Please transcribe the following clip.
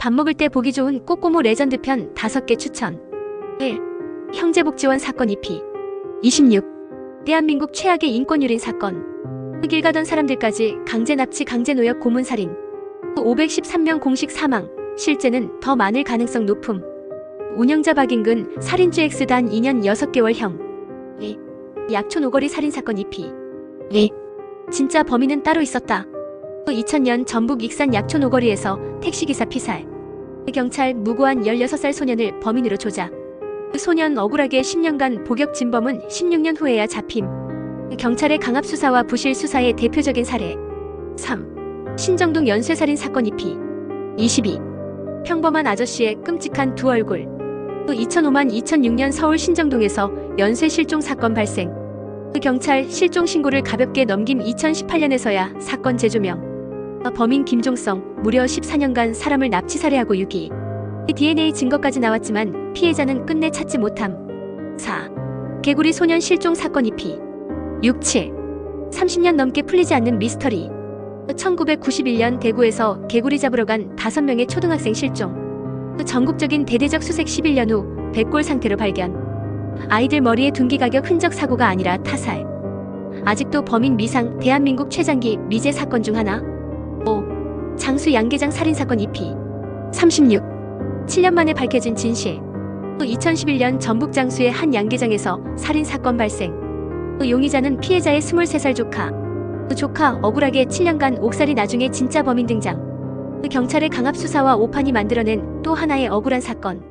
밥 먹을 때 보기 좋은 꼬꼬모 레전드 편 5개 추천. 1. 형제복지원 사건 2피. 26. 대한민국 최악의 인권유린 사건. 길 가던 사람들까지 강제 납치 강제 노역 고문 살인. 513명 공식 사망. 실제는 더 많을 가능성 높음. 운영자 박인근 살인죄 X단 2년 6개월형. 2. 약촌 오거리 살인 사건 2피. 2. 진짜 범인은 따로 있었다. 2000년 전북 익산 약촌 오거리에서 택시기사 피살. 경찰 무고한 16살 소년을 범인으로 조작. 소년 억울하게 10년간 복역 진범은 16년 후에야 잡힘. 경찰의 강압 수사와 부실 수사의 대표적인 사례. 3. 신정동 연쇄살인 사건 2피. 22. 평범한 아저씨의 끔찍한 두 얼굴. 2005만 2006년 서울 신정동에서 연쇄 실종 사건 발생. 경찰 실종 신고를 가볍게 넘김 2018년에서야 사건 재조명. 범인 김종성 무려 14년간 사람을 납치 살해하고 유기. DNA 증거까지 나왔지만 피해자는 끝내 찾지 못함. 4. 개구리 소년 실종 사건 2피. 6, 7. 30년 넘게 풀리지 않는 미스터리. 1991년 대구에서 개구리 잡으러 간 5명의 초등학생 실종. 전국적인 대대적 수색 11년 후 백골 상태로 발견. 아이들 머리에 둔기 가격 흔적 사고가 아니라 타살. 아직도 범인 미상 대한민국 최장기 미제 사건 중 하나. 5. 장수 양계장 살인사건 2피. 36. 7년 만에 밝혀진 진실. 또 2011년 전북 장수의 한 양계장에서 살인사건 발생. 또 용의자는 피해자의 23살 조카. 또 조카 억울하게 7년간 옥살이 나중에 진짜 범인 등장. 또 경찰의 강압 수사와 오판이 만들어낸 또 하나의 억울한 사건